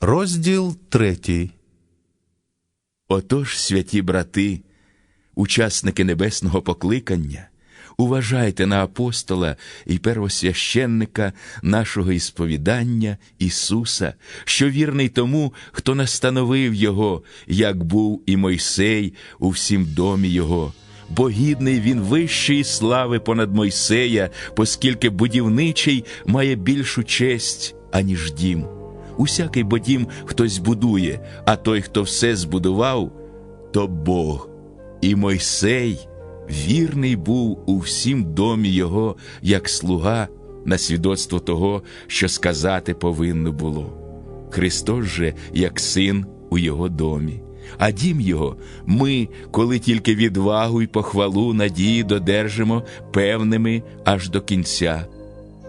Розділ третій. Отож, святі брати, учасники небесного покликання, уважайте на апостола і первосвященника нашого ісповідання Ісуса, що вірний тому, хто настановив Його, як був і Мойсей у всім домі Його. Бо гідний він вищої слави понад Мойсея, оскільки будівничий має більшу честь, аніж дім. Усякий бо дім хтось будує, а той, хто все збудував, то Бог. І Мойсей вірний був у всім домі його, як слуга, на свідоцтво того, що сказати повинно було. Христос же, як син у його домі. А дім його, ми, коли тільки відвагу й похвалу надії додержимо певними аж до кінця.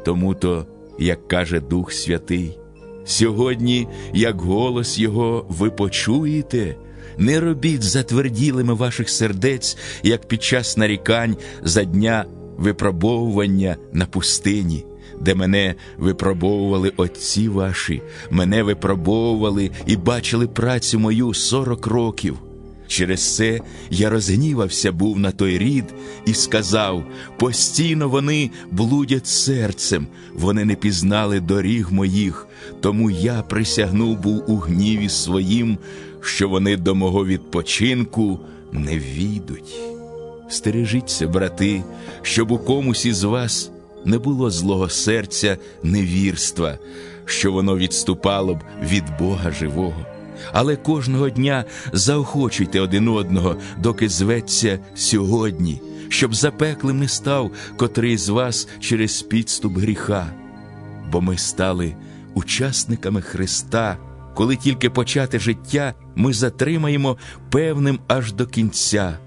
Тому то, як каже Дух Святий, сьогодні, як голос Його ви почуєте, не робіть затверділими ваших сердець, як під час нарікань за дня випробовування на пустині, де мене випробовували отці ваші, мене випробовували і бачили працю мою сорок років. Через це я розгнівався був на той рід і сказав: постійно вони блудять серцем, вони не пізнали доріг моїх, тому я присягнув був у гніві своїм, що вони до мого відпочинку не війдуть. Стережіться, брати, щоб у комусь із вас не було злого серця невірства, що воно відступало б від Бога живого. Але кожного дня заохочуйте один одного, доки зветься сьогодні, щоб запеклим не став котрий з вас через підступ гріха. Бо ми стали учасниками Христа, коли тільки почати життя ми затримаємо певним аж до кінця,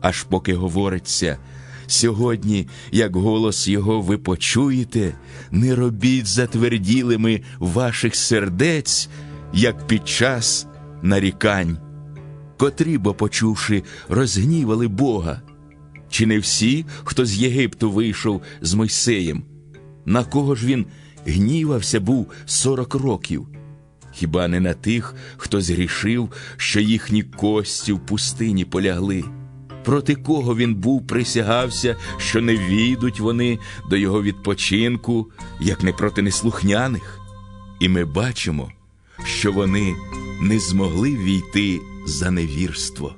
аж поки говориться. Сьогодні, як голос Його ви почуєте, не робіть затверділими ваших сердець, як під час нарікань, котрі, бо почувши, розгнівали Бога. Чи не всі, хто з Єгипту вийшов з Мойсеєм? На кого ж він гнівався був сорок років? Хіба не на тих, хто згрішив, що їхні кості в пустині полягли? Проти кого він був присягався, що не війдуть вони до його відпочинку, як не проти неслухняних? І ми бачимо, що вони не змогли війти за невірство.